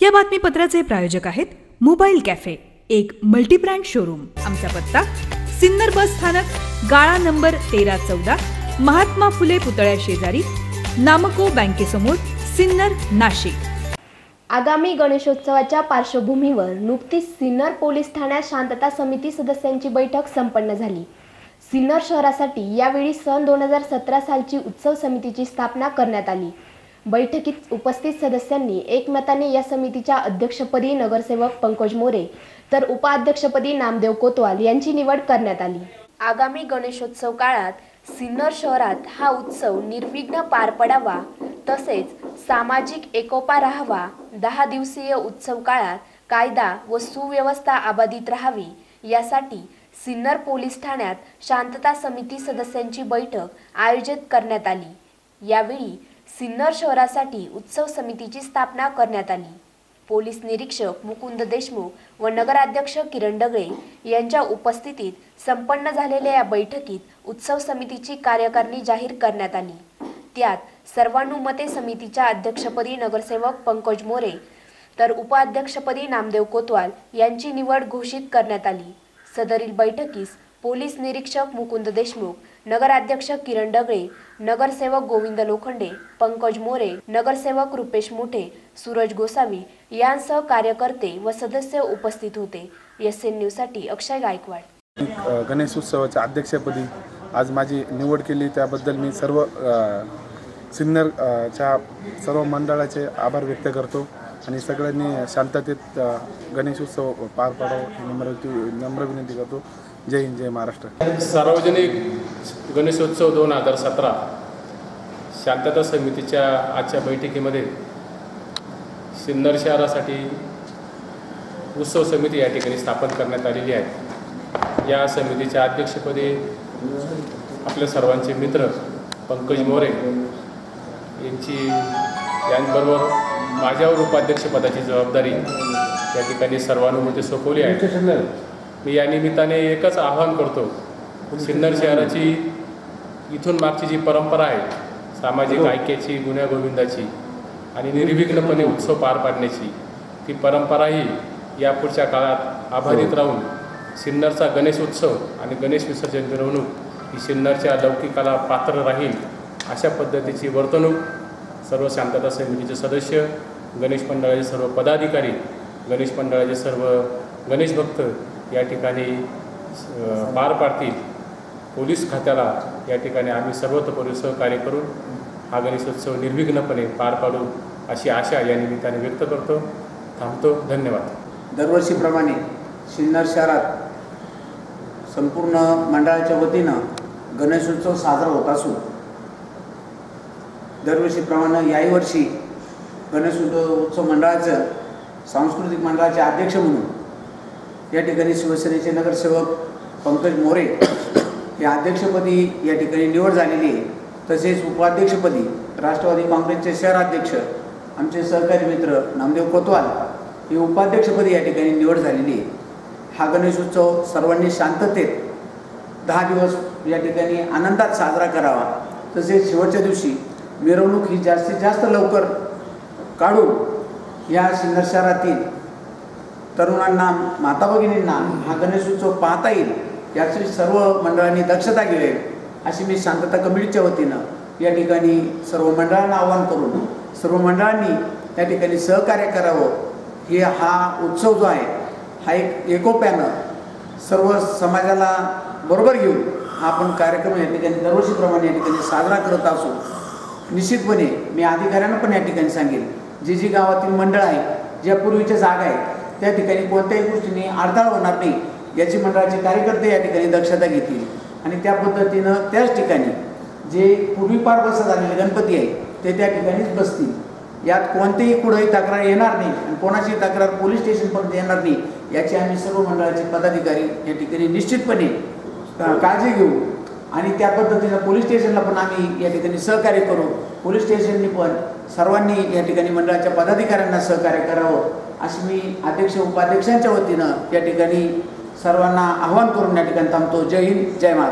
या बातमीपत्राचे प्रायोजक आहेत मोबाईल कॅफे एक मल्टीब्रँड शोरूम. आमचा पत्ता सिन्नर बस स्थानक गाळा नंबर तेरा चौदा महात्मा फुले पुतळ्या शेजारी नामको बँकेसमोर सिन्नर नाशिक. आगामी गणेशोत्सवाच्या पार्श्वभूमीवर नुकतीच सिन्नर पोलीस ठाण्यात शांतता समिती सदस्यांची बैठक संपन्न झाली. सिन्नर शहरासाठी यावेळी सन दोन हजार सतरा सालची उत्सव समितीची स्थापना करण्यात आली. बैठकीत उपस्थित सदस्यांनी एकमताने या समितीच्या अध्यक्षपदी नगरसेवक पंकज मोरे तर उपाध्यक्षपदी नामदेव कोतवाल यांची निवड करण्यात आली. आगामी गणेशोत्सव काळात सिन्नर शहरात हा उत्सव निर्विघ्न पार पडावा तसेच सामाजिक एकोपा राहावा. दहा दिवसीय उत्सव काळात कायदा व सुव्यवस्था अबाधित राहावी यासाठी सिन्नर पोलीस ठाण्यात शांतता समिती सदस्यांची बैठक आयोजित करण्यात आली. यावेळी सिन्नर शहरासाठी उत्सव समितीची स्थापना करण्यात आली. पोलीस निरीक्षक मुकुंद देशमुख व नगराध्यक्ष किरण डगळे यांच्या उपस्थितीत संपन्न झालेल्या या बैठकीत उत्सव समितीची कार्यकारिणी जाहीर करण्यात आली. त्यात सर्वानुमते समितीच्या अध्यक्षपदी नगरसेवक पंकज मोरे तर उपाध्यक्षपदी नामदेव कोतवाल यांची निवड घोषित करण्यात आली. सदरील बैठकीस पोलीस निरीक्षक मुकुंद देशमुख नगराध्यक्ष किरण डगळे नगरसेवक गोविंद लोखंडे पंकज मोरे नगरसेवक रुपेश मोठे सूरज गोसावी यांसह कार्यकर्ते व सदस्य उपस्थित होते. एस एन न्यूजसाठी अक्षय गायकवाड. गणेश उत्सवाच्या अध्यक्षपदी आज माझी निवड केली. त्याबद्दल मी सर्व सिन्नरच्या सिन्नर च्या सर्व मंडळाचे आभार व्यक्त करतो. आणि सगळ्यांनी शांततेत गणेश उत्सव पार पाडावं ही नम्र नम्र विनंती करतो. जय हिंद जय महाराष्ट्र. सार्वजनिक गणेशोत्सव दोन हजार सतरा शांतता समितीच्या आजच्या बैठकीमध्ये सिन्नर शहरासाठी उत्सव समिती या ठिकाणी स्थापन करण्यात आलेली आहे. या समितीच्या अध्यक्षपदी आपल्या सर्वांचे मित्र पंकज मोरे यांची यांबरोबर माझ्यावर उपाध्यक्षपदाची जबाबदारी या ठिकाणी सर्वानुमते सोपवली आहे. मी या निमित्ताने एकच आवाहन करतो सिन्नर शहराची इथून मागची जी परंपरा आहे सामाजिक ऐक्याची गुण्यागोविंदाची आणि निर्विघ्नपणे उत्सव पार पाडण्याची ती परंपराही यापुढच्या काळात आभारित राहून सिन्नरचा गणेश उत्सव आणि गणेश विसर्जन मिरवणूक ही सिन्नरच्या लौकिकाला पात्र राहील अशा पद्धतीची वर्तणूक सर्व शांतता समितीचे सदस्य गणेश मंडळाचे सर्व पदाधिकारी गणेश मंडळाचे सर्व गणेश भक्त या ठिकाणी पार पाडतील. पोलीस खात्याला या ठिकाणी आम्ही सर्वतोपरी सहकार्य करून हा गणेशोत्सव निर्विघ्नपणे पार पाडू अशी आशा या निमित्ताने व्यक्त करतो. थांबतो. धन्यवाद. दरवर्षीप्रमाणे सिन्नर शहरात संपूर्ण मंडळाच्या वतीनं गणेशोत्सव साजरा होत असून दरवर्षीप्रमाणे याही वर्षी गणेशोत्सव उत्सव मंडळाचं सांस्कृतिक मंडळाचे अध्यक्ष म्हणून या ठिकाणी शिवसेनेचे नगरसेवक पंकज मोरे या अध्यक्षपदी या ठिकाणी निवड झालेली आहे. तसेच उपाध्यक्षपदी राष्ट्रवादी काँग्रेसचे शहराध्यक्ष आमचे सहकारी मित्र नामदेव कोतवाल ही उपाध्यक्षपदी या ठिकाणी निवड झालेली आहे. हा गणेशोत्सव सर्वांनी शांततेत दहा दिवस या ठिकाणी आनंदात साजरा करावा. तसेच शेवटच्या दिवशी मिरवणूक ही जास्तीत जास्त लवकर काढून या सिन्नर शहरातील तरुणांना माता भगिनींना हा गणेशोत्सव पाहता येईल याची सर्व मंडळांनी दक्षता घ्यावी अशी मी शांतता कमिटीच्या वतीनं या ठिकाणी सर्व मंडळांना आवाहन करून सर्व मंडळांनी या ठिकाणी सहकार्य करावं. हे हा उत्सव जो आहे हा एक एकोप्यानं सर्व समाजाला बरोबर घेऊन हा आपण कार्यक्रम या ठिकाणी दरवर्षीप्रमाणे या ठिकाणी साजरा करत असू. निश्चितपणे मी अधिकाऱ्यांना पण या ठिकाणी सांगेन जी जी गावातील मंडळ आहे ज्या पूर्वीच्या जागा आहेत त्या ठिकाणी कोणत्याही गोष्टीने अडथळा होणार नाही याची मंडळाचे कार्यकर्ते या ठिकाणी दक्षता घेतील. आणि त्या पद्धतीनं त्याच ठिकाणी जे पूर्वीपार बसत आलेले गणपती आहे ते त्या ठिकाणीच बसतील. यात कोणतेही कुठंही तक्रार येणार नाही आणि कोणाची तक्रार पोलीस स्टेशनपर्यंत येणार नाही याची आम्ही सर्व मंडळाचे पदाधिकारी या ठिकाणी निश्चितपणे काळजी घेऊ. आणि त्या पद्धतीनं पोलीस स्टेशनला पण आम्ही या ठिकाणी सहकार्य करू. पोलीस स्टेशननी पण सर्वांनी या ठिकाणी मंडळाच्या पदाधिकाऱ्यांना सहकार्य करावं अशी मी अध्यक्ष उपाध्यक्षांच्या वतीनं या ठिकाणी सर्वांना आवाहन करून या ठिकाणी थांबतो. जय हिंद जय महाराज